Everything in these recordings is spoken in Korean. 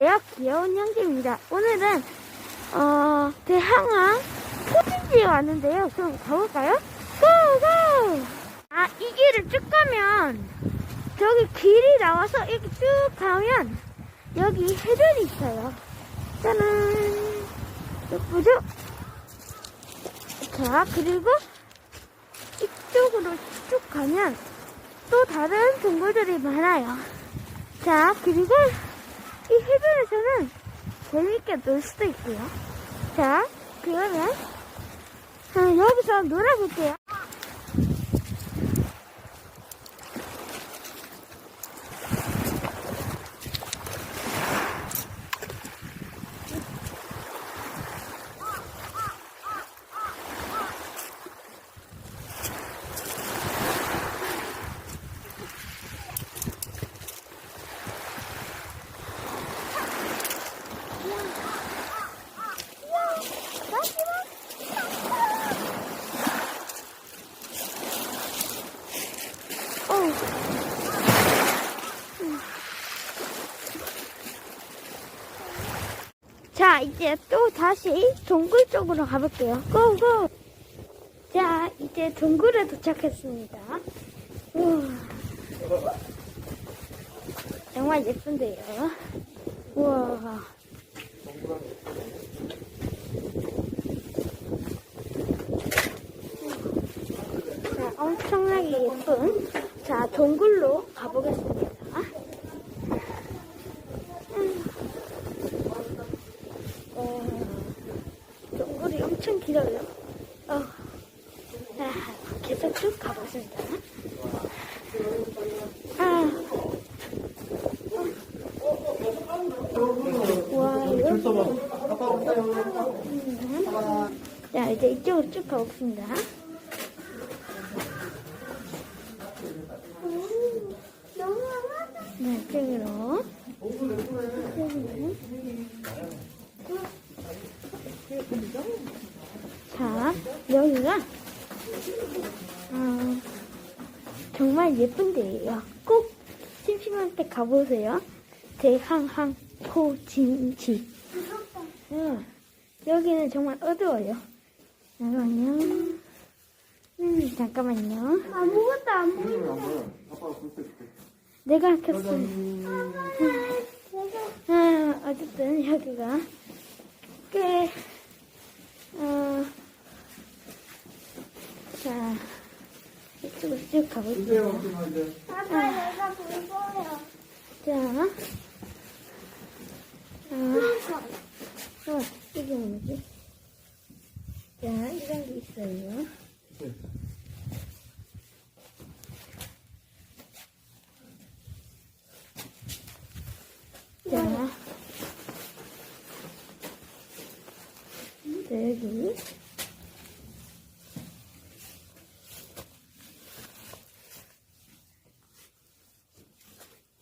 대학 귀여운 형제입니다. 오늘은 어 대항항 포진지에 왔는데요. 그럼 가볼까요? 고 고! 아, 이 길을 쭉 가면 저기 길이 나와서 이렇게 쭉 가면 여기 해변이 있어요. 짜란! 예쁘죠? 자, 그리고 이쪽으로 쭉 가면 또 다른 동굴들이 많아요. 자, 그리고 이 해변에서는 재밌게 놀 수도 있고요. 자, 그러면 아, 여기서 놀아볼게요. 어. 자, 이제 또 다시 동굴 쪽으로 가볼게요. 고고! 자, 이제 동굴에 도착했습니다. 우와. 정말 예쁜데요. 우와. 자, 엄청나게 예쁜 자 동굴로 가보겠습니다. 음. 어, 동굴이 엄청 길어요. 어, 자, 계속 쭉 가보겠습니다. 아, 와, 이거. 음. 자, 이제 이쪽으로 쭉 가보겠습니다. 네, 이쪽으로. 자, 여기가, 어, 정말 예쁜 데예요. 꼭 심심할 때 가보세요. 대항항 포진지. 응, 여기는 정말 어두워요. 잠깐만요. 음, 잠깐만요. 아무것도 안 보인다. 내가 켰어. 아, 어쨌든 여기가 꽤, 어, 자, 이쪽으로 쭉 가볼게요. 아빠 내가 볼 거야. 자, 아, 어, 이게 뭐지? 자, 이런 게 있어요. 자, 여기.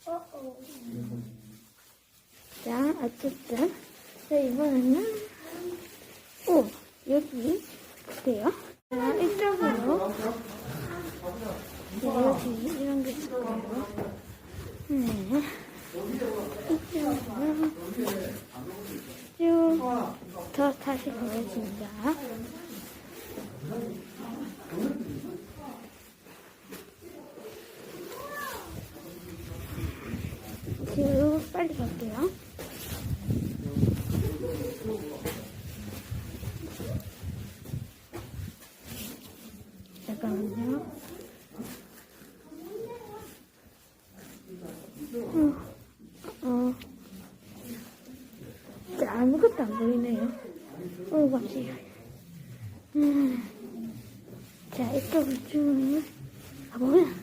어, 어. 자, 어쨌든. 자, 이번에는, 오, 여기, 어때요? 자, 이쪽으로. 네, 여기, 이런 게 있을까요? 네. 이쪽으로. 쭉, 더 가보겠습니다. 쭉, 빨리 갈게요. 잠깐만요. 어, 어. 자, 아무것도 안 보이네요. 어, 맞지. 음. 자, 이쪽으로 쭉 가보면.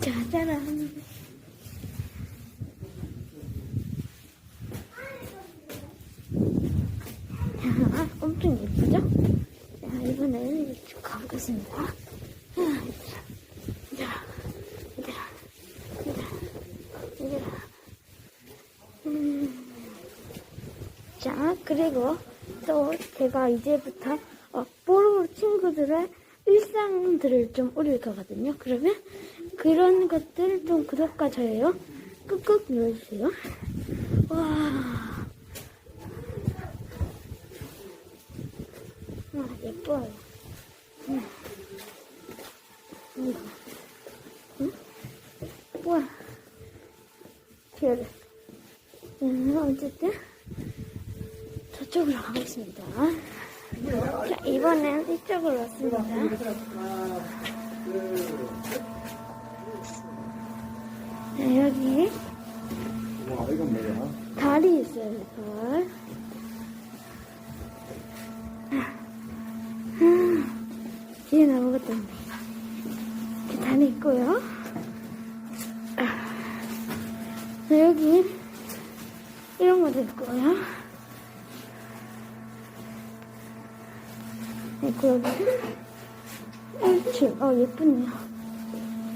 자, 짜란. 자, 엄청 예쁘죠? 자, 이번에는 쭉 가보겠습니다. 자, 자, 자, 자, 자. 음. 자, 그리고 또 제가 이제부터 어, 뽀로 친구들의 일상들을 좀 올릴 거거든요. 그러면 그 그런 것들 좀 구독과 좋아요 꾹꾹 눌러주세요. 와. 와, 예뻐요. 응. 이거. 응? 와. 귀여워. 음, 어쨌든, 저쪽으로 가겠습니다. 자, 이번엔 이쪽으로 왔습니다. 자, 여기 와, 이건? 달이 있어요, 달. 뒤에 아무것도 없네. 이렇게 달이 있고요. 자, 여기 이런 것도 있고요. 여기 1층. 어, 예쁘네요.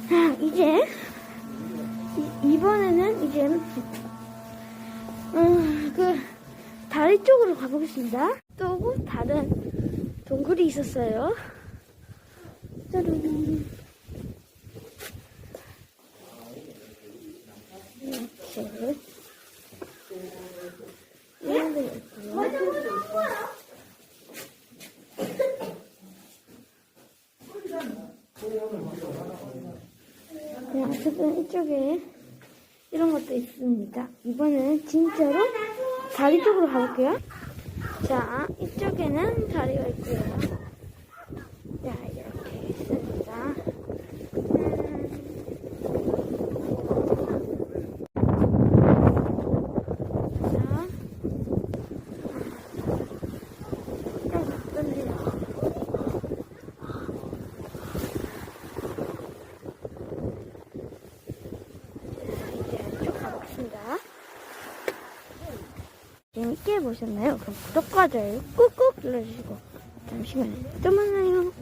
자, 이제 이, 이번에는 이제 음, 그 다리 쪽으로 가보겠습니다. 또 다른 동굴이 있었어요. 짜잔. 이렇게. 이런 데 있고요. 네, 어쨌든 이쪽에 이런 것도 있습니다. 이번에는 진짜로 다리 쪽으로 가볼게요. 자, 이쪽에는 다리가 있고요. 자, 이렇게 있습니다. 음. 자. 좀 바쁘네요. 이제 쭉 가보겠습니다. 재밌게 보셨나요? 그럼 구독과 좋아요 꾹꾹 눌러주시고 잠시만요. 또 만나요.